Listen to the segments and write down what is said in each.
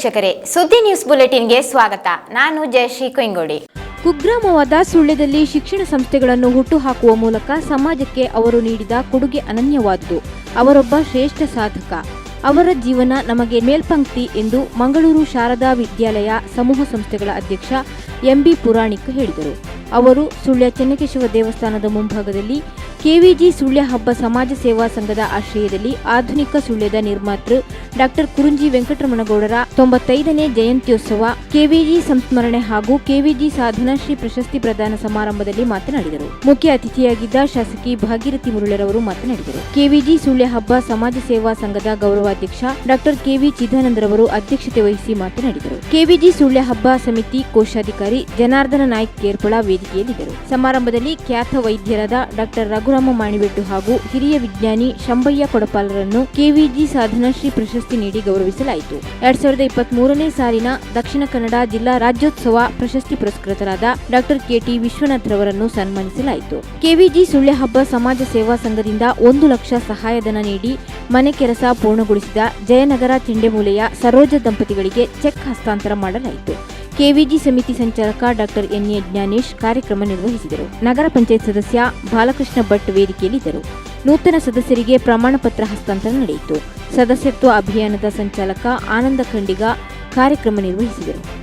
ವೀಕ್ಷಕರೇ, ಸುದ್ದಿ ನ್ಯೂಸ್ ಬುಲೆಟಿನ್ಗೆ ಸ್ವಾಗತ. ನಾನು ಜಯಶ್ರೀ ಕೊಂಗೋಡಿ ಕುಗ್ರಾಮವಾದ ಸುಳ್ಳ್ಯದಲ್ಲಿ ಶಿಕ್ಷಣ ಸಂಸ್ಥೆಗಳನ್ನು ಹುಟ್ಟುಹಾಕುವ ಮೂಲಕ ಸಮಾಜಕ್ಕೆ ಅವರು ನೀಡಿದ ಕೊಡುಗೆ ಅನನ್ಯವಾದ್ದು. ಅವರೊಬ್ಬ ಶ್ರೇಷ್ಠ ಸಾಧಕ. ಅವರ ಜೀವನ ನಮಗೆ ಮೇಲ್ಪಂಕ್ತಿ ಎಂದು ಮಂಗಳೂರು ಶಾರದಾ ವಿದ್ಯಾಲಯ ಸಮೂಹ ಸಂಸ್ಥೆಗಳ ಅಧ್ಯಕ್ಷ ಎಂಬಿ ಪುರಾಣಿಕ್ ಹೇಳಿದರು. ಅವರು ಸುಳ್ಯ ಚೆನ್ನಕೇಶವ ದೇವಸ್ಥಾನದ ಮುಂಭಾಗದಲ್ಲಿ ಕೆವಿಜಿ ಸುಳ್ಯ ಹಬ್ಬ ಸಮಾಜ ಸೇವಾ ಸಂಘದ ಆಶ್ರಯದಲ್ಲಿ ಆಧುನಿಕ ಸುಳ್ಯದ ನಿರ್ಮಾತೃ ಡಾಕ್ಟರ್ ಕುರುಂಜಿ ವೆಂಕಟರಮಣಗೌಡರ ತೊಂಬತ್ತೈದನೇ ಜಯಂತ್ಯೋತ್ಸವ ಕೆವಿಜಿ ಸಂಸ್ಮರಣೆ ಹಾಗೂ ಕೆವಿಜಿ ಸಾಧನಾ ಶ್ರೀ ಪ್ರಶಸ್ತಿ ಪ್ರದಾನ ಸಮಾರಂಭದಲ್ಲಿ ಮಾತನಾಡಿದರು. ಮುಖ್ಯ ಅತಿಥಿಯಾಗಿದ್ದ ಶಾಸಕಿ ಭಾಗೀರಥಿ ಮುರುಳರವರು ಮಾತನಾಡಿದರು. ಕೆವಿಜಿ ಸುಳ್ಯ ಹಬ್ಬ ಸಮಾಜ ಸೇವಾ ಸಂಘದ ಗೌರವಾಧ್ಯಕ್ಷ ಡಾಕ್ಟರ್ ಕೆವಿ ಚಿದಾನಂದರವರು ಅಧ್ಯಕ್ಷತೆ ವಹಿಸಿ ಮಾತನಾಡಿದರು. ಕೆವಿಜಿ ಸುಳ್ಯ ಹಬ್ಬ ಸಮಿತಿ ಕೋಶಾಧಿಕಾರಿ ಜನಾರ್ದನ ನಾಯ್ಕ್ ಕೇರ್ಪಳ ವೇದಿಕೆಯಲ್ಲಿದ್ದರು. ಸಮಾರಂಭದಲ್ಲಿ ಖ್ಯಾತ ವೈದ್ಯರಾದ ಡಾಕ್ಟರ್ ರಘುರಾಮ ಮಾಣಿಬೆಟ್ಟು ಹಾಗೂ ಹಿರಿಯ ವಿಜ್ಞಾನಿ ಶಂಭಯ್ಯ ಕೊಡಪಾಲರನ್ನು ಕೆವಿಜಿ ಸಾಧನಾಶ್ರೀ ಪ್ರಶಸ್ತಿ ನೀಡಿ ಗೌರವಿಸಲಾಯಿತು. ಎರಡ್ ಸಾವಿರದ ಇಪ್ಪತ್ತ್ ಮೂರನೇ ಸಾಲಿನ ದಕ್ಷಿಣ ಕನ್ನಡ ಜಿಲ್ಲಾ ರಾಜ್ಯೋತ್ಸವ ಪ್ರಶಸ್ತಿ ಪುರಸ್ಕೃತರಾದ ಡಾಕ್ಟರ್ ಕೆಟಿ ವಿಶ್ವನಾಥ್ ರವರನ್ನು ಸನ್ಮಾನಿಸಲಾಯಿತು. ಕೆವಿಜಿ ಸುಳ್ಯ ಹಬ್ಬ ಸಮಾಜ ಸೇವಾ ಸಂಘದಿಂದ ಒಂದು ಲಕ್ಷ ಸಹಾಯಧನ ನೀಡಿ ಮನೆ ಕೆಲಸ ಪೂರ್ಣಗೊಳಿಸಿದ ಜಯನಗರ ತಿಂಡೆಮೂಲೆಯ ಸರೋಜ ದಂಪತಿಗಳಿಗೆ ಚೆಕ್ ಹಸ್ತಾಂತರ ಮಾಡಲಾಯಿತು. ಕೆವಿಜಿ ಸಮಿತಿ ಸಂಚಾಲಕ ಡಾಕ್ಟರ್ ಎನ್ಎ ಜ್ಞಾನೇಶ್ ಕಾರ್ಯಕ್ರಮ ನಿರ್ವಹಿಸಿದರು. ನಗರ ಪಂಚಾಯತ್ ಸದಸ್ಯ ಬಾಲಕೃಷ್ಣ ಭಟ್ ವೇದಿಕೆಯಲ್ಲಿದ್ದರು. ನೂತನ ಸದಸ್ಯರಿಗೆ ಪ್ರಮಾಣ ಪತ್ರ ಹಸ್ತಾಂತರ ನಡೆಯಿತು. ಸದಸ್ಯತ್ವ ಅಭಿಯಾನದ ಸಂಚಾಲಕ ಆನಂದ ಖಂಡಿಗ ಕಾರ್ಯಕ್ರಮ ನಿರ್ವಹಿಸಿದರು.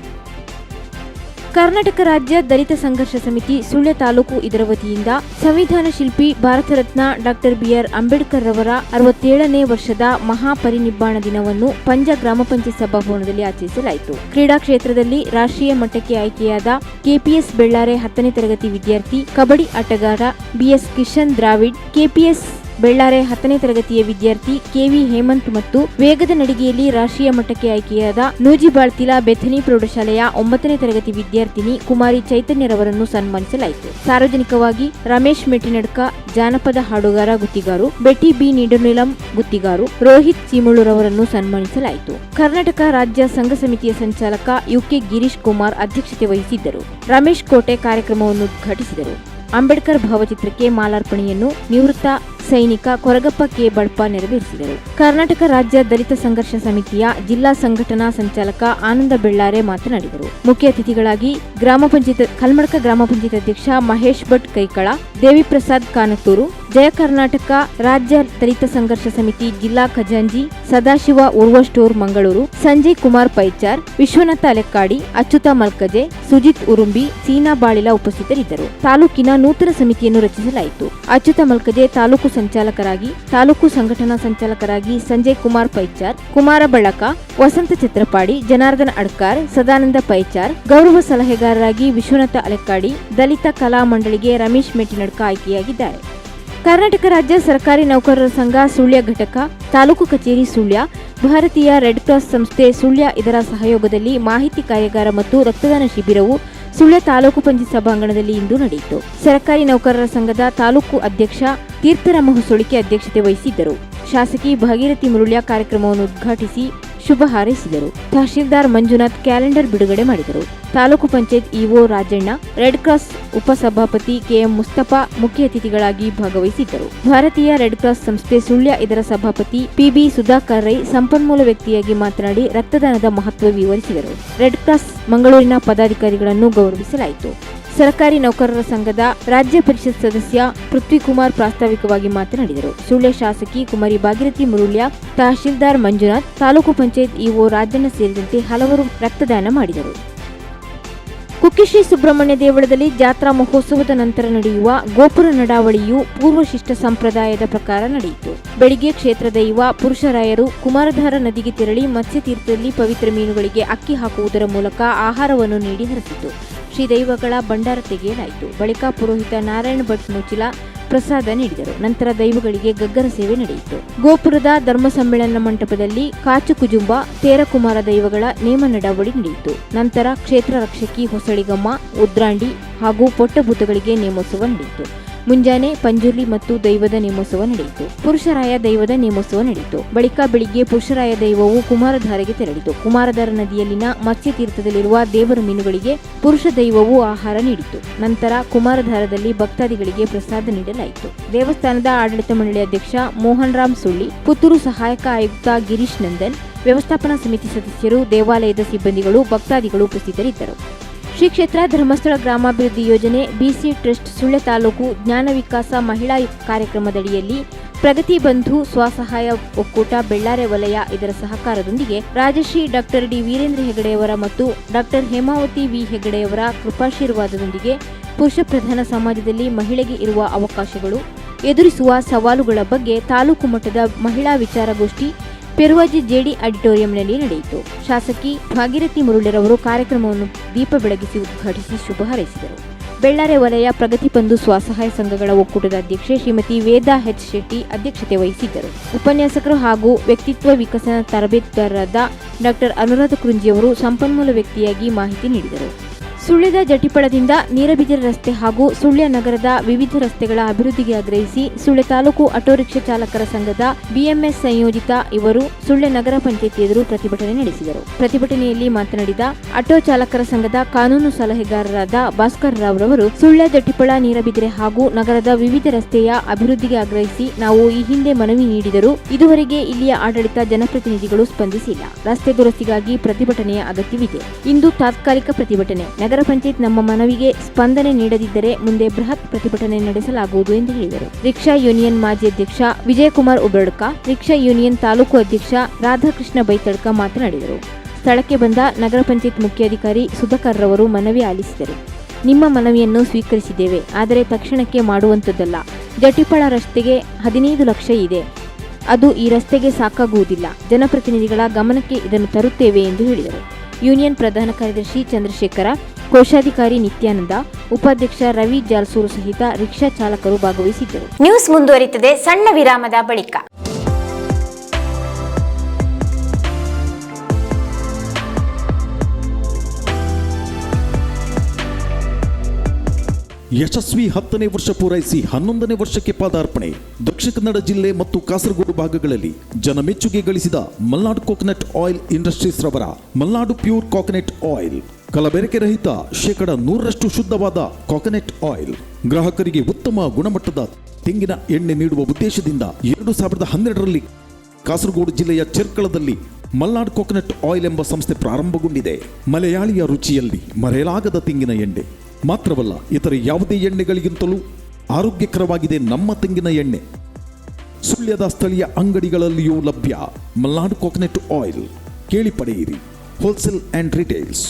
ಕರ್ನಾಟಕ ರಾಜ್ಯ ದಲಿತ ಸಂಘರ್ಷ ಸಮಿತಿ ಸುಳ್ಯ ತಾಲೂಕು ಇದರ ವತಿಯಿಂದ ಸಂವಿಧಾನ ಶಿಲ್ಪಿ Bharat Ratna doctor B R Ambedkar ರವರ ಅರವತ್ತೇಳನೇ ವರ್ಷದ ಮಹಾಪರಿನಿಬ್ಬಾಣ ದಿನವನ್ನು ಪಂಜ ಗ್ರಾಮ ಪಂಚಾಯತ್ ಸಭಾಭವನದಲ್ಲಿ ಆಚರಿಸಲಾಯಿತು. ಕ್ರೀಡಾ ಕ್ಷೇತ್ರದಲ್ಲಿ ರಾಷ್ಟ್ರೀಯ ಮಟ್ಟಕ್ಕೆ ಆಯ್ಕೆಯಾದ ಕೆಪಿಎಸ್ ಬೆಳ್ಳಾರೆ ಹತ್ತನೇ ತರಗತಿ ವಿದ್ಯಾರ್ಥಿ, ಕಬಡ್ಡಿ ಆಟಗಾರ ಬಿಎಸ್ ಕಿಶನ್ ದ್ರಾವಿಡ್, ಕೆಪಿಎಸ್ ಬೆಳ್ಳಾರೆ ಹತ್ತನೇ ತರಗತಿಯ ವಿದ್ಯಾರ್ಥಿ ಕೆವಿ ಹೇಮಂತ್ ಮತ್ತು ವೇಗದ ನಡಿಗೆಯಲ್ಲಿ ರಾಷ್ಟ್ರೀಯ ಮಟ್ಟಕ್ಕೆ ಆಯ್ಕೆಯಾದ ನೂಜಿಬಾಳ್ತಿಲ ಬೆಥನಿ ಪ್ರೌಢಶಾಲೆಯ ಒಂಬತ್ತನೇ ತರಗತಿ ವಿದ್ಯಾರ್ಥಿನಿ ಕುಮಾರಿ ಚೈತನ್ಯರವರನ್ನು ಸನ್ಮಾನಿಸಲಾಯಿತು. ಸಾರ್ವಜನಿಕವಾಗಿ ರಮೇಶ್ ಮೆಟ್ಟಿನಡ್ಕ, ಜಾನಪದ ಹಾಡುಗಾರ ಗುತ್ತಿಗಾರು, ಬೆಟ್ಟಿ ಬಿ ನೀಡನಿಲಂ ಗುತ್ತಿಗಾರು, ರೋಹಿತ್ ಚೀಮುಳುರವರನ್ನು ಸನ್ಮಾನಿಸಲಾಯಿತು. ಕರ್ನಾಟಕ ರಾಜ್ಯ ಸಂಘ ಸಮಿತಿಯ ಸಂಚಾಲಕ ಯುಕೆ ಗಿರೀಶ್ ಕುಮಾರ್ ಅಧ್ಯಕ್ಷತೆ ವಹಿಸಿದ್ದರು. ರಮೇಶ್ ಕೋಟೆ ಕಾರ್ಯಕ್ರಮವನ್ನು ಉದ್ಘಾಟಿಸಿದರು. ಅಂಬೇಡ್ಕರ್ ಭಾವಚಿತ್ರಕ್ಕೆ ಮಾಲಾರ್ಪಣೆಯನ್ನು ನಿವೃತ್ತ ಸೈನಿಕ ಕೊರಗಪ್ಪ ಕೆ ಬಳ್ಪ ನೆರವೇರಿಸಿದರು. ಕರ್ನಾಟಕ ರಾಜ್ಯ ದಲಿತ ಸಂಘರ್ಷ ಸಮಿತಿಯ ಜಿಲ್ಲಾ ಸಂಘಟನಾ ಸಂಚಾಲಕ ಆನಂದ ಬೆಳ್ಳಾರೆ ಮಾತನಾಡಿದರು. ಮುಖ್ಯ ಅತಿಥಿಗಳಾಗಿ ಗ್ರಾಮ ಪಂಚಾಯತ್, ಕಲ್ಮಡ್ಕ ಗ್ರಾಮ ಪಂಚಾಯತ್ ಅಧ್ಯಕ್ಷ ಮಹೇಶ್ ಭಟ್ ಕೈಕಳ ದೇವಿ ಪ್ರಸಾದ್ ಕಾನತ್ತೂರು, ಜಯ ಕರ್ನಾಟಕ ರಾಜ್ಯ ದಲಿತ ಸಂಘರ್ಷ ಸಮಿತಿ ಜಿಲ್ಲಾ ಖಜಾಂಜಿ ಸದಾಶಿವ ಉರ್ವ ಸ್ಟೋರ್ ಮಂಗಳೂರು, ಸಂಜಯ್ ಕುಮಾರ್ ಪೈಚಾರ್, ವಿಶ್ವನಾಥ ಅಲೆಕ್ಕಾಡಿ ಅಚ್ಯುತ ಮಲ್ಕಜೆ, ಸುಜಿತ್ ಉರುಂಬಿ, ಸೀನಾ ಬಾಳಿಲ ಉಪಸ್ಥಿತರಿದ್ದರು. ತಾಲೂಕಿನ ನೂತನ ಸಮಿತಿಯನ್ನು ರಚಿಸಲಾಯಿತು. ಅಚ್ಯುತ ಮಲ್ಕಜೆ ತಾಲೂಕು ಸಂಚಾಲಕರಾಗಿ, ತಾಲೂಕು ಸಂಘಟನಾ ಸಂಚಾಲಕರಾಗಿ ಸಂಜಯ್ ಕುಮಾರ್ ಪೈಚಾರ್, ಕುಮಾರ ಬಳಕ, ವಸಂತ ಚಿತ್ರಪಾಡಿ, ಜನಾರ್ದನ ಅಡ್ಕಾರ್, ಸದಾನಂದ ಪೈಚಾರ್, ಗೌರವ ಸಲಹೆಗಾರರಾಗಿ ವಿಶ್ವನಾಥ ಅಲೆಕ್ಕಾಡಿ, ದಲಿತ ಕಲಾ ಮಂಡಳಿಗೆ ರಮೇಶ್ ಮೆಟ್ಟಿನಡ್ಕ ಆಯ್ಕೆಯಾಗಿದ್ದಾರೆ. ಕರ್ನಾಟಕ ರಾಜ್ಯ ಸರ್ಕಾರಿ ನೌಕರರ ಸಂಘ ಸುಳ್ಯ ಘಟಕ, ತಾಲೂಕು ಕಚೇರಿ ಸುಳ್ಯ, ಭಾರತೀಯ ರೆಡ್ ಕ್ರಾಸ್ ಸಂಸ್ಥೆ ಸುಳ್ಯ ಇದರ ಸಹಯೋಗದಲ್ಲಿ ಮಾಹಿತಿ ಕಾರ್ಯಾಗಾರ ಮತ್ತು ರಕ್ತದಾನ ಶಿಬಿರವು ಸುಳ್ಯ ತಾಲೂಕು ಪಂಚಾಯತ್ ಸಭಾಂಗಣದಲ್ಲಿ ಇಂದು ನಡೆಯಿತು. ಸರ್ಕಾರಿ ನೌಕರರ ಸಂಘದ ತಾಲೂಕು ಅಧ್ಯಕ್ಷ ತೀರ್ಥರಾಮ ಹೊಸೊಳಿಕೆ ಅಧ್ಯಕ್ಷತೆ ವಹಿಸಿದ್ದರು. ಶಾಸಕಿ ಭಾಗೀರಥಿ ಮುರುಳ್ಯ ಕಾರ್ಯಕ್ರಮವನ್ನು ಉದ್ಘಾಟಿಸಿ ಶುಭ ಹಾರೈಸಿದರು. ತಹಶೀಲ್ದಾರ್ ಮಂಜುನಾಥ್ ಕ್ಯಾಲೆಂಡರ್ ಬಿಡುಗಡೆ ಮಾಡಿದರು. Taluk panchayat EO Rajanna, red cross ಉಪಸಭಾಪತಿ ಕೆಎಂ ಮುಸ್ತಫಾ ಮುಖ್ಯ ಅತಿಥಿಗಳಾಗಿ ಭಾಗವಹಿಸಿದ್ದರು. ಭಾರತೀಯ ರೆಡ್ ಕ್ರಾಸ್ ಸಂಸ್ಥೆ ಸುಳ್ಯ ಇದರ ಸಭಾಪತಿ ಪಿಬಿ ಸುಧಾಕರ್ ರೈ ಸಂಪನ್ಮೂಲ ವ್ಯಕ್ತಿಯಾಗಿ ಮಾತನಾಡಿ ರಕ್ತದಾನದ ಮಹತ್ವ ವಿವರಿಸಿದರು. ರೆಡ್ ಕ್ರಾಸ್ ಮಂಗಳೂರಿನ ಪದಾಧಿಕಾರಿಗಳನ್ನು ಗೌರವಿಸಲಾಯಿತು. ಸರ್ಕಾರಿ ನೌಕರರ ಸಂಘದ ರಾಜ್ಯ ಪರಿಷತ್ ಸದಸ್ಯ ಪೃಥ್ವಿಕುಮಾರ್ ಪ್ರಾಸ್ತಾವಿಕವಾಗಿ ಮಾತನಾಡಿದರು. ಸುಳ್ಯ ಶಾಸಕಿ ಕುಮಾರಿ ಭಾಗೀರಥಿ ಮುರುಳ್ಯ, ತಹಶೀಲ್ದಾರ್ ಮಂಜುನಾಥ್, ತಾಲೂಕು ಪಂಚಾಯತ್ ಇಒ ರಾಜಣ್ಣ ಸೇರಿದಂತೆ ಹಲವರು ರಕ್ತದಾನ ಮಾಡಿದರು. ಕುಕ್ಕಿಶ್ರೀ ಸುಬ್ರಹ್ಮಣ್ಯ ದೇವಳದಲ್ಲಿ ಜಾತ್ರಾ ಮಹೋತ್ಸವದ ನಂತರ ನಡೆಯುವ ಗೋಪುರ ನಡಾವಳಿಯು ಪೂರ್ವ ಶಿಷ್ಟ ಸಂಪ್ರದಾಯದ ಪ್ರಕಾರ ನಡೆಯಿತು. ಬೆಳಿಗ್ಗೆ ಕ್ಷೇತ್ರ ಯುವ ಪುರುಷರಾಯರು ಕುಮಾರಧಾರ ನದಿಗೆ ತೆರಳಿ ಮತ್ಸ್ಯತೀರ್ಥದಲ್ಲಿ ಪವಿತ್ರ ಮೀನುಗಳಿಗೆ ಅಕ್ಕಿ ಹಾಕುವುದರ ಮೂಲಕ ಆಹಾರವನ್ನು ನೀಡಿ ಹರಿಸಿತು. ದೈವಗಳ ಭಂಡಾರ ತೆಗೆಯಲಾಯಿತು. ಬಳಿಕ ಪುರೋಹಿತ ನಾರಾಯಣ ಭಟ್ ಮುಚಿಲ ಪ್ರಸಾದ ನೀಡಿದರು. ನಂತರ ದೈವಗಳಿಗೆ ಗಗ್ಗರ ಸೇವೆ ನಡೆಯಿತು. ಗೋಪುರದ ಧರ್ಮ ಸಮ್ಮೇಳನ ಮಂಟಪದಲ್ಲಿ ಕಾಚು ಕುಜುಂಬ ತೇರಕುಮಾರ ದೈವಗಳ ನೇಮ ನಡಾವಳಿ ನಡೆಯಿತು. ನಂತರ ಕ್ಷೇತ್ರ ರಕ್ಷಕಿ ಹೊಸಳಿಗಮ್ಮ, ಉದ್ರಾಂಡಿ ಹಾಗೂ ಪೊಟ್ಟಭೂತಗಳಿಗೆ ನೇಮೋತ್ಸವ ನಡೆಯಿತು. ಮುಂಜಾನೆ ಪಂಜುಲಿ ಮತ್ತು ದೈವದ ನೇಮೋತ್ಸವ ನಡೆಯಿತು. ಪುರುಷರಾಯ ದೈವದ ನೇಮೋತ್ಸವ ನಡೆಯಿತು. ಬಳಿಕ ಬೆಳಿಗ್ಗೆ ಪುರುಷರಾಯ ದೈವವು ಕುಮಾರಧಾರೆಗೆ ತೆರಳಿತು. ಕುಮಾರಧಾರ ನದಿಯಲ್ಲಿನ ಮತ್ಸ್ಯತೀರ್ಥದಲ್ಲಿರುವ ದೇವರ ಮೀನುಗಳಿಗೆ ಪುರುಷ ದೈವವು ಆಹಾರ ನೀಡಿತು. ನಂತರ ಕುಮಾರಧಾರದಲ್ಲಿ ಭಕ್ತಾದಿಗಳಿಗೆ ಪ್ರಸಾದ ನೀಡಲಾಯಿತು. ದೇವಸ್ಥಾನದ ಆಡಳಿತ ಮಂಡಳಿ ಅಧ್ಯಕ್ಷ ಮೋಹನ್ ರಾಮ್ ಸುಳ್ಳಿ, ಪುತ್ತೂರು ಸಹಾಯಕ ಆಯುಕ್ತ ಗಿರೀಶ್ ನಂದನ್, ವ್ಯವಸ್ಥಾಪನಾ ಸಮಿತಿ ಸದಸ್ಯರು, ದೇವಾಲಯದ ಸಿಬ್ಬಂದಿಗಳು, ಭಕ್ತಾದಿಗಳು ಉಪಸ್ಥಿತರಿದ್ದರು. ಶ್ರೀ ಕ್ಷೇತ್ರ, ಧರ್ಮಸ್ಥಳ ಗ್ರಾಮಾಭಿವೃದ್ಧಿ ಯೋಜನೆ ಬಿಸಿ ಟ್ರಸ್ಟ್ ಸುಳ್ಯ ತಾಲೂಕು, ಜ್ಞಾನ ವಿಕಾಸ ಮಹಿಳಾ ಕಾರ್ಯಕ್ರಮದಡಿಯಲ್ಲಿ ಪ್ರಗತಿ ಬಂಧು ಸ್ವಸಹಾಯ ಒಕ್ಕೂಟ, ಬೆಳ್ಳಾರೆ ವಲಯ ಇದರ ಸಹಕಾರದೊಂದಿಗೆ ರಾಜಶ್ರೀ ಡಾಕ್ಟರ್ ಡಿ ವೀರೇಂದ್ರ ಹೆಗಡೆಯವರ ಮತ್ತು ಡಾಕ್ಟರ್ ಹೇಮಾವತಿ ವಿ ಹೆಗಡೆಯವರ ಕೃಪಾಶೀರ್ವಾದದೊಂದಿಗೆ ಪುರುಷ ಪ್ರಧಾನ ಸಮಾಜದಲ್ಲಿ ಮಹಿಳೆಗೆ ಇರುವ ಅವಕಾಶಗಳು ಎದುರಿಸುವ ಸವಾಲುಗಳ ಬಗ್ಗೆ ತಾಲೂಕು ಮಟ್ಟದ ಮಹಿಳಾ ವಿಚಾರಗೋಷ್ಠಿ ಪೆರುವಾಜಿ ಜೆಡಿ ಆಡಿಟೋರಿಯಂನಲ್ಲಿ ನಡೆಯಿತು. ಶಾಸಕಿ ಭಾಗೀರಥಿ ಮುರುಳಿರವರು ಕಾರ್ಯಕ್ರಮವನ್ನು ದೀಪ ಬೆಳಗಿಸಿ ಉದ್ಘಾಟಿಸಿ ಶುಭ ಹಾರೈಸಿದರು. ಬೆಳ್ಳಾರೆ ವಲಯ ಪ್ರಗತಿ ಪಂದು ಸ್ವಸಹಾಯ ಸಂಘಗಳ ಒಕ್ಕೂಟದ ಅಧ್ಯಕ್ಷೆ ಶ್ರೀಮತಿ ವೇದಾ ಎಚ್ ಶೆಟ್ಟಿ ಅಧ್ಯಕ್ಷತೆ ವಹಿಸಿದ್ದರು. ಉಪನ್ಯಾಸಕರು ಹಾಗೂ ವ್ಯಕ್ತಿತ್ವ ವಿಕಸನ ತರಬೇತುದಾರರಾದ ಡಾಕ್ಟರ್ ಅನುರಾಧ ಕುರುಂಜಿಯವರು ಸಂಪನ್ಮೂಲ ವ್ಯಕ್ತಿಯಾಗಿ ಮಾಹಿತಿ ನೀಡಿದರು. ಸುಳ್ಯದ ಜಟಿಪಳದಿಂದ ನೀರಬಿದಿರ ರಸ್ತೆ ಹಾಗೂ ಸುಳ್ಯ ನಗರದ ವಿವಿಧ ರಸ್ತೆಗಳ ಅಭಿವೃದ್ಧಿಗೆ ಆಗ್ರಹಿಸಿ ಸುಳ್ಯ ತಾಲೂಕು ಆಟೋ ರಿಕ್ಷಾ ಚಾಲಕರ ಸಂಘದ ಬಿಎಂಎಸ್ ಸಂಯೋಜಿತ ಇವರು ಸುಳ್ಯ ನಗರ ಪಂಚಾಯತ್ ಎದುರು ಪ್ರತಿಭಟನೆ ನಡೆಸಿದರು. ಪ್ರತಿಭಟನೆಯಲ್ಲಿ ಮಾತನಾಡಿದ ಆಟೋ ಚಾಲಕರ ಸಂಘದ ಕಾನೂನು ಸಲಹೆಗಾರರಾದ ಭಾಸ್ಕರ್ ರಾವ್ ರವರು, ಸುಳ್ಯ ಜಟಿಪಳ, ನೀರಬಿದಿರೆ ಹಾಗೂ ನಗರದ ವಿವಿಧ ರಸ್ತೆಯ ಅಭಿವೃದ್ಧಿಗೆ ಆಗ್ರಹಿಸಿ ನಾವು ಈ ಹಿಂದೆ ಮನವಿ ನೀಡಿದರೂ ಇದುವರೆಗೆ ಇಲ್ಲಿಯ ಆಡಳಿತ ಜನಪ್ರತಿನಿಧಿಗಳು ಸ್ಪಂದಿಸಿಲ್ಲ. ರಸ್ತೆ ದುರಸ್ತಿಗಾಗಿ ಪ್ರತಿಭಟನೆಯ ಅಗತ್ಯವಿದೆ. ಇಂದು ತಾತ್ಕಾಲಿಕ ಪ್ರತಿಭಟನೆ. ನಗರ ಪಂಚಾಯತ್ ನಮ್ಮ ಮನವಿಗೆ ಸ್ಪಂದನೆ ನೀಡದಿದ್ದರೆ ಮುಂದೆ ಬೃಹತ್ ಪ್ರತಿಭಟನೆ ನಡೆಸಲಾಗುವುದು ಎಂದು ಹೇಳಿದರು. ರಿಕ್ಷಾ ಯೂನಿಯನ್ ಮಾಜಿ ಅಧ್ಯಕ್ಷ ವಿಜಯಕುಮಾರ್ ಉಬರ್ಡ್ಕ, ರಿಕ್ಷಾ ಯೂನಿಯನ್ ತಾಲೂಕು ಅಧ್ಯಕ್ಷ ರಾಧಾಕೃಷ್ಣ ಬೈತಡ್ಕ ಮಾತನಾಡಿದರು. ಸ್ಥಳಕ್ಕೆ ಬಂದ ನಗರ ಪಂಚಾಯತ್ ಮುಖ್ಯಾಧಿಕಾರಿ ಸುಧಾಕರ್ ರವರು ಮನವಿ ಆಲಿಸಿದರು. ನಿಮ್ಮ ಮನವಿಯನ್ನು ಸ್ವೀಕರಿಸಿದ್ದೇವೆ, ಆದರೆ ತಕ್ಷಣಕ್ಕೆ ಮಾಡುವಂಥದ್ದಲ್ಲ. ಜಟಿಪಳ ರಸ್ತೆಗೆ ಹದಿನೈದು ಲಕ್ಷ ಇದೆ. ಅದು ಈ ರಸ್ತೆಗೆ ಸಾಕಾಗುವುದಿಲ್ಲ. ಜನಪ್ರತಿನಿಧಿಗಳ ಗಮನಕ್ಕೆ ಇದನ್ನು ತರುತ್ತೇವೆ ಎಂದು ಹೇಳಿದರು. ಯೂನಿಯನ್ ಪ್ರಧಾನ ಕಾರ್ಯದರ್ಶಿ ಚಂದ್ರಶೇಖರ ಕೋಶಾಧಿಕಾರಿ ನಿತ್ಯಾನಂದ ಉಪಾಧ್ಯಕ್ಷ ರವಿ ಜಾಲ್ಸೂರು ಸಹಿತ ರಿಕ್ಷಾ ಚಾಲಕರು ಭಾಗವಹಿಸಿದ್ದರು. ನ್ಯೂಸ್ ಮುಂದುವರಿಯುತ್ತದೆ ಸಣ್ಣ ವಿರಾಮದ ಬಳಿಕ. ಯಶಸ್ವಿ ಹತ್ತನೇ ವರ್ಷ ಪೂರೈಸಿ ಹನ್ನೊಂದನೇ ವರ್ಷಕ್ಕೆ ಪಾದಾರ್ಪಣೆ. ದಕ್ಷಿಣ ಕನ್ನಡ ಜಿಲ್ಲೆ ಮತ್ತು ಕಾಸರಗೋಡು ಭಾಗಗಳಲ್ಲಿ ಜನಮೆಚ್ಚುಗೆ ಗಳಿಸಿದ ಮಲ್ನಾಡು ಕೋಕೋನಟ್ ಆಯಿಲ್ ಇಂಡಸ್ಟ್ರೀಸ್ ರವರ ಮಲ್ನಾಡು ಪ್ಯೂರ್ ಕೋಕೋನಟ್ ಆಯಿಲ್. ಕಲಬೆರಕೆ ರಹಿತ ಶೇಕಡ ನೂರರಷ್ಟು ಶುದ್ಧವಾದ ಕೊಕೊನೆಟ್ ಆಯಿಲ್. ಗ್ರಾಹಕರಿಗೆ ಉತ್ತಮ ಗುಣಮಟ್ಟದ ತೆಂಗಿನ ಎಣ್ಣೆ ನೀಡುವ ಉದ್ದೇಶದಿಂದ ಎರಡು ಸಾವಿರದ ಹನ್ನೆರಡರಲ್ಲಿ ಕಾಸರಗೋಡು ಜಿಲ್ಲೆಯ ಚೆರ್ಕಳದಲ್ಲಿ ಮಲ್ನಾಡ್ ಕೋಕೋನಟ್ ಆಯಿಲ್ ಎಂಬ ಸಂಸ್ಥೆ ಪ್ರಾರಂಭಗೊಂಡಿದೆ. ಮಲಯಾಳಿಯ ರುಚಿಯಲ್ಲಿ ಮರೆಯಲಾಗದ ತೆಂಗಿನ ಎಣ್ಣೆ. ಮಾತ್ರವಲ್ಲ, ಇತರ ಯಾವುದೇ ಎಣ್ಣೆಗಳಿಗಿಂತಲೂ ಆರೋಗ್ಯಕರವಾಗಿದೆ ನಮ್ಮ ತೆಂಗಿನ ಎಣ್ಣೆ. ಸುಳ್ಯದ ಸ್ಥಳೀಯ ಅಂಗಡಿಗಳಲ್ಲಿಯೂ ಲಭ್ಯ ಮಲ್ನಾಡ್ ಕೋಕೋನಟ್ ಆಯಿಲ್. ಕೇಳಿ ಪಡೆಯಿರಿ. Wholesale and retails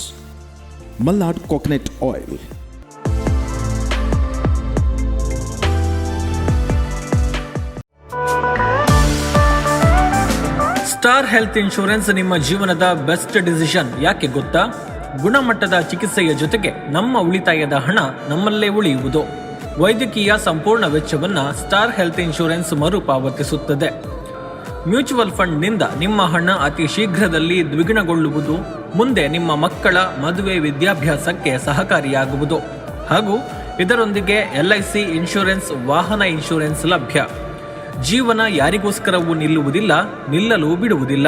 Malnad coconut oil star health insurance ನಿಮ್ಮ ಜೀವನದ ಬೆಸ್ಟ್ ಡಿಸಿಷನ್ ಯಾಕೆ ಗೊತ್ತಾ? ಗುಣಮಟ್ಟದ ಚಿಕಿತ್ಸೆಯ ಜೊತೆಗೆ ನಮ್ಮ ಉಳಿತಾಯದ ಹಣ ನಮ್ಮಲ್ಲೇ ಉಳಿಯುವುದು. ವೈದ್ಯಕೀಯ ಸಂಪೂರ್ಣ ವೆಚ್ಚವನ್ನು ಸ್ಟಾರ್ ಹೆಲ್ತ್ ಇನ್ಶೂರೆನ್ಸ್ ಮರುಪಾವತಿಸುತ್ತದೆ. ಮ್ಯೂಚುವಲ್ ಫಂಡ್ನಿಂದ ನಿಮ್ಮ ಹಣ ಅತಿ ಶೀಘ್ರದಲ್ಲಿ ದ್ವಿಗುಣಗೊಳ್ಳುವುದು, ಮುಂದೆ ನಿಮ್ಮ ಮಕ್ಕಳ ಮದುವೆ ವಿದ್ಯಾಭ್ಯಾಸಕ್ಕೆ ಸಹಕಾರಿಯಾಗುವುದು. ಹಾಗೂ ಇದರೊಂದಿಗೆ ಎಲ್ಐಸಿ ಇನ್ಶೂರೆನ್ಸ್, ವಾಹನ ಇನ್ಶೂರೆನ್ಸ್ ಲಭ್ಯ. ಜೀವನ ಯಾರಿಗೋಸ್ಕರವೂ ನಿಲ್ಲುವುದಿಲ್ಲ, ನಿಲ್ಲಲು ಬಿಡುವುದಿಲ್ಲ.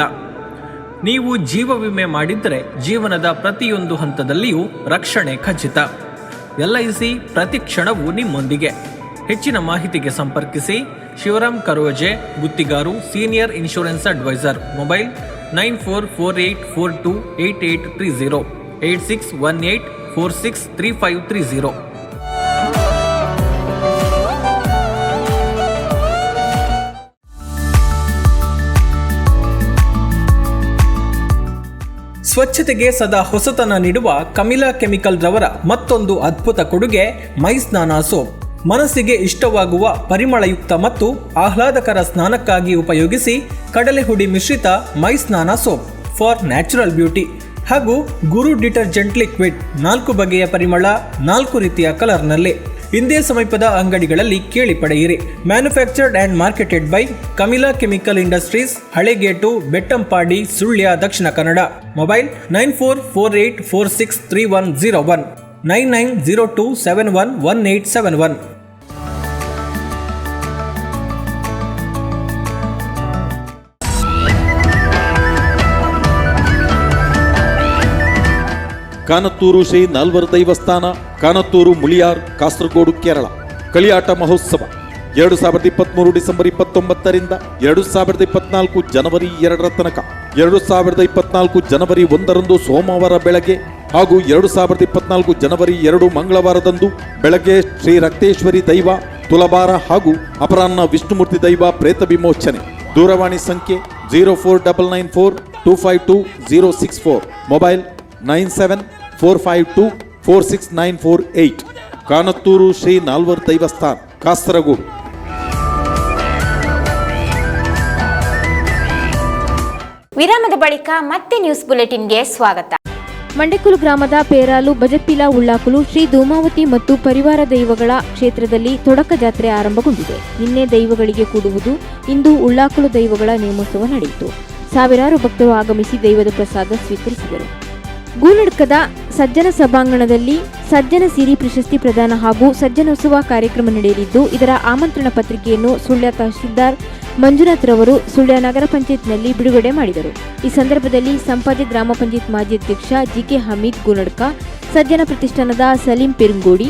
ನೀವು ಜೀವ ವಿಮೆ ಮಾಡಿದ್ದರೆ ಜೀವನದ ಪ್ರತಿಯೊಂದು ಹಂತದಲ್ಲಿಯೂ ರಕ್ಷಣೆ ಖಚಿತ. ಎಲ್ಐಸಿ ಪ್ರತಿ ಕ್ಷಣವೂ ನಿಮ್ಮೊಂದಿಗೆ. ಹೆಚ್ಚಿನ ಮಾಹಿತಿಗೆ ಸಂಪರ್ಕಿಸಿ. Shivaram Karoje Guttigaru, senior insurance adviser, mobile nine four four eight four two eight eight three zero eight six one eight four six three five three zero ಸ್ವಚ್ಛತೆಗೆ ಸದಾ ಹೊಸತನ ನೀಡುವ ಕಮಿಲಾ ಕೆಮಿಕಲ್ ರವರ ಮತ್ತೊಂದು ಅದ್ಭುತ ಕೊಡುಗೆ ಮೈ ಸ್ನಾನ ಸೋಪ್. ಮನಸ್ಸಿಗೆ ಇಷ್ಟವಾಗುವ ಪರಿಮಳಯುಕ್ತ ಮತ್ತು ಆಹ್ಲಾದಕರ ಸ್ನಾನಕ್ಕಾಗಿ ಉಪಯೋಗಿಸಿ ಕಡಲೆ ಹುಡಿ ಮಿಶ್ರಿತ ಮೈ ಸ್ನಾನ ಸೋಪ್ ಫಾರ್ ನ್ಯಾಚುರಲ್ ಬ್ಯೂಟಿ. ಹಾಗೂ ಗುರು ಡಿಟರ್ಜೆಂಟ್ ಲಿಕ್ವಿಡ್ ನಾಲ್ಕು ಬಗೆಯ ಪರಿಮಳ, ನಾಲ್ಕು ರೀತಿಯ ಕಲರ್ನಲ್ಲಿ. ಇಂದೇ ಸಮೀಪದ ಅಂಗಡಿಗಳಲ್ಲಿ ಕೇಳಿ ಪಡೆಯಿರಿ. Manufactured and marketed by Kamila chemical industries, Halegate, Bettampady, Sullia, Dakshina Kannada. Mobile nine four four eight four six three one zero one. Nine nine zero two seven one one eight seven one. Kanathur Shri Nalvar ದೈವಸ್ಥಾನ Kanathur ಮುಳಿಯಾರ್, Kasaragod, Kerala. ಕಲಿಯಾಟ ಮಹೋತ್ಸವ, ಎರಡು ಸಾವಿರದ ಇಪ್ಪತ್ತ್ಮೂರು December ಇಪ್ಪತ್ತೊಂಬತ್ತರಿಂದ ಎರಡು ಸಾವಿರದ ಇಪ್ಪತ್ನಾಲ್ಕು ಜನವರಿ ಎರಡರ ತನಕ. ಎರಡು ಸಾವಿರದ ಇಪ್ಪತ್ನಾಲ್ಕು ಜನವರಿ ಒಂದರಂದು ಸೋಮವಾರ ಬೆಳಗ್ಗೆ ಹಾಗೂ ಎರಡು ಸಾವಿರದ ಇಪ್ಪತ್ನಾಲ್ಕು ಜನವರಿ ಎರಡು ಮಂಗಳವಾರದಂದು ಬೆಳಗ್ಗೆ ಶ್ರೀ ರಕ್ತೇಶ್ವರಿ ದೈವ ತುಲಬಾರ ಹಾಗೂ ಅಪರಾಹ್ನ ವಿಷ್ಣುಮೂರ್ತಿ ದೈವ ಪ್ರೇತ ವಿಮೋಚನೆ. ದೂರವಾಣಿ ಸಂಖ್ಯೆ zero four double nine four two five two zero six four. Mobile nine seven four five two four six nine four eight. Kanathur Shri Nalvar ದೈವಸ್ಥಾನ, Kasaragod. ವಿರಾಮದ ಬಳಿಕ ಮತ್ತೆ ನ್ಯೂಸ್ ಬುಲೆಟಿನ್ಗೆ ಸ್ವಾಗತ. ಮಂಡೆಕುಲು ಗ್ರಾಮದ ಪೇರಾಲು ಬಜಪಿಲ ಉಳ್ಳಾಕುಲು, ಶ್ರೀ ಧೂಮಾವತಿ ಮತ್ತು ಪರಿವಾರ ದೈವಗಳ ಕ್ಷೇತ್ರದಲ್ಲಿ ತೊಡಕ ಜಾತ್ರೆ ಆರಂಭಗೊಂಡಿದೆ. ನಿನ್ನೆ ದೈವಗಳಿಗೆ ಕೂಡುವುದು, ಇಂದು ಉಳ್ಳಾಕುಲು ದೈವಗಳ ನೇಮೋತ್ಸವ ನಡೆಯಿತು. ಸಾವಿರಾರು ಭಕ್ತರು ಆಗಮಿಸಿ ದೈವದ ಪ್ರಸಾದ ಸ್ವೀಕರಿಸಿದರು. ಗೂನಡ್ಕದ ಸಜ್ಜನ ಸಭಾಂಗಣದಲ್ಲಿ ಸಜ್ಜನ ಸಿರಿ ಪ್ರಶಸ್ತಿ ಪ್ರದಾನ ಹಾಗೂ ಸಜ್ಜನೋತ್ಸವ ಕಾರ್ಯಕ್ರಮ ನಡೆಯಲಿದ್ದು, ಇದರ ಆಮಂತ್ರಣ ಪತ್ರಿಕೆಯನ್ನು ಸುಳ್ಯ ತಹಶೀಲ್ದಾರ್ ಮಂಜುನಾಥ್ ರವರು ಸುಳ್ಯ ನಗರ ಪಂಚಾಯತ್ನಲ್ಲಿ ಬಿಡುಗಡೆ ಮಾಡಿದರು. ಈ ಸಂದರ್ಭದಲ್ಲಿ ಸಂಪಾಜೆ ಗ್ರಾಮ ಪಂಚಾಯತ್ ಮಾಜಿ ಅಧ್ಯಕ್ಷ ಜಿಕೆ ಹಮೀದ್ ಗೂನಡ್ಕ, ಸಜ್ಜನ ಪ್ರತಿಷ್ಠಾನದ ಸಲೀಂ ಪೆರುಂಗೋಡಿ,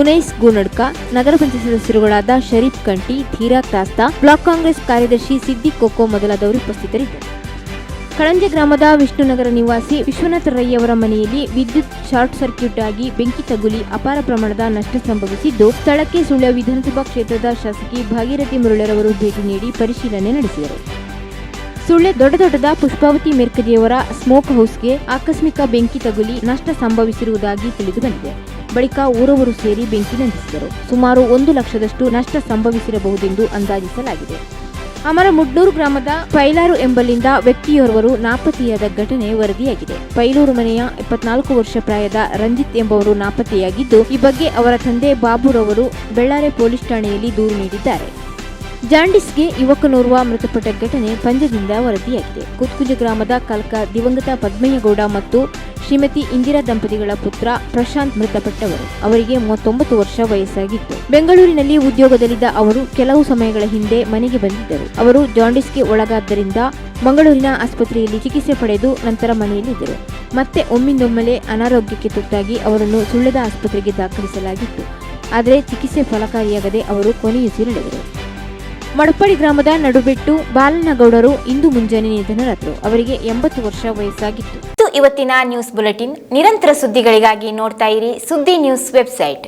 ಉನೈಸ್ ಗೂನಡ್ಕ, ನಗರ ಪಂಚಾಯತ್ ಸದಸ್ಯರುಗಳಾದ ಶರೀಫ್ ಕಂಟಿ ಧೀರಾ ಕ್ರಾಸ್ತಾ ಬ್ಲಾಕ್ ಕಾಂಗ್ರೆಸ್ ಕಾರ್ಯದರ್ಶಿ ಸಿದ್ದಿ ಕೊಕ್ಕೋ ಮೊದಲಾದವರು ಉಪಸ್ಥಿತರಿದ್ದರು. ಕಳಂಜೆ ಗ್ರಾಮದ ವಿಷ್ಣುನಗರ ನಿವಾಸಿ ವಿಶ್ವನಾಥ ರೈ ಅವರ ಮನೆಯಲ್ಲಿ ವಿದ್ಯುತ್ ಶಾರ್ಟ್ ಸರ್ಕ್ಯೂಟ್ ಆಗಿ ಬೆಂಕಿ ತಗುಲಿ ಅಪಾರ ಪ್ರಮಾಣದ ನಷ್ಟ ಸಂಭವಿಸಿದ್ದು, ಸ್ಥಳಕ್ಕೆ ಸುಳ್ಯ ವಿಧಾನಸಭಾ ಕ್ಷೇತ್ರದ ಶಾಸಕಿ ಭಾಗೀರಥಿ ಮುರುಳರವರು ಭೇಟಿ ನೀಡಿ ಪರಿಶೀಲನೆ ನಡೆಸಿದರು. ಸುಳ್ಯ ದೊಡ್ಡ ದೊಡ್ಡದ ಪುಷ್ಪಾವತಿ ಮೆರ್ಕದಿಯವರ ಸ್ಮೋಕ್ ಹೌಸ್ಗೆ ಆಕಸ್ಮಿಕ ಬೆಂಕಿ ತಗುಲಿ ನಷ್ಟ ಸಂಭವಿಸಿರುವುದಾಗಿ ತಿಳಿದು ಬಂದಿದೆ ಬಳಿಕ ಊರವರು ಸೇರಿ ಬೆಂಕಿ ನಂದಿಸಿದರು. ಸುಮಾರು ಒಂದು ಲಕ್ಷದಷ್ಟು ನಷ್ಟ ಸಂಭವಿಸಿರಬಹುದೆಂದು ಅಂದಾಜಿಸಲಾಗಿದೆ. ಅಮರ ಮುಡ್ನೂರು ಗ್ರಾಮದ ಪೈಲಾರು ಎಂಬಲ್ಲಿಂದ ವ್ಯಕ್ತಿಯೋರ್ವರು ನಾಪತ್ತೆಯಾದ ಘಟನೆ ವರದಿಯಾಗಿದೆ. ಪೈಲೂರು ಮನೆಯ ಇಪ್ಪತ್ನಾಲ್ಕು ವರ್ಷ ಪ್ರಾಯದ ರಂಜಿತ್ ಎಂಬವರು ನಾಪತ್ತೆಯಾಗಿದ್ದು, ಈ ಬಗ್ಗೆ ಅವರ ತಂದೆ ಬಾಬುರವರು ಬೆಳ್ಳಾರೆ ಪೊಲೀಸ್ ಠಾಣೆಯಲ್ಲಿ ದೂರು ನೀಡಿದ್ದಾರೆ. ಜಾಂಡಿಸ್ಗೆ ಯುವಕನೋರ್ವ ಮೃತಪಟ್ಟ ಘಟನೆ ಪಂಜದಿಂದ ವರದಿಯಾಗಿದೆ. ಕುತ್ಕುಂಜ ಗ್ರಾಮದ ಕಲ್ಕ ದಿವಂಗತ ಪದ್ಮಯ್ಯಗೌಡ ಮತ್ತು ಶ್ರೀಮತಿ ಇಂದಿರಾ ದಂಪತಿಗಳ ಪುತ್ರ ಪ್ರಶಾಂತ್ ಮೃತಪಟ್ಟವರು. ಅವರಿಗೆ ಮೂವತ್ತೊಂಬತ್ತು ವರ್ಷ ವಯಸ್ಸಾಗಿತ್ತು. ಬೆಂಗಳೂರಿನಲ್ಲಿ ಉದ್ಯೋಗದಲ್ಲಿದ್ದ ಅವರು ಕೆಲವು ಸಮಯಗಳ ಹಿಂದೆ ಮನೆಗೆ ಬಂದಿದ್ದರು. ಅವರು ಜಾಂಡಿಸ್ಗೆ ಒಳಗಾದ್ದರಿಂದ ಮಂಗಳೂರಿನ ಆಸ್ಪತ್ರೆಯಲ್ಲಿ ಚಿಕಿತ್ಸೆ ಪಡೆದು ನಂತರ ಮನೆಯಲ್ಲಿದ್ದರು. ಮತ್ತೆ ಒಮ್ಮಿಂದೊಮ್ಮೆಲೆ ಅನಾರೋಗ್ಯಕ್ಕೆ ತುತ್ತಾಗಿ ಅವರನ್ನು ಸುಳ್ಯದ ಆಸ್ಪತ್ರೆಗೆ ದಾಖಲಿಸಲಾಗಿತ್ತು. ಆದರೆ ಚಿಕಿತ್ಸೆ ಫಲಕಾರಿಯಾಗದೆ ಅವರು ಕೊನೆಯುಸಿರೆಳೆದರು. ಮಡಪಡಿ ಗ್ರಾಮದ ನಡುಬೆಟ್ಟು ಬಾಲನಗೌಡರು ಇಂದು ಮುಂಜಾನೆ ನಿಧನರಾದರು ಅವರಿಗೆ ಎಂಬತ್ತು ವರ್ಷ ವಯಸ್ಸಾಗಿತ್ತು. ಇವತ್ತಿನ ನ್ಯೂಸ್ ಬುಲೆಟಿನ್ ನಿರಂತರ ಸುದ್ದಿಗಳಿಗಾಗಿ ನೋಡ್ತಾ ಇರಿ ಸುದ್ದಿ ನ್ಯೂಸ್ ವೆಬ್ಸೈಟ್.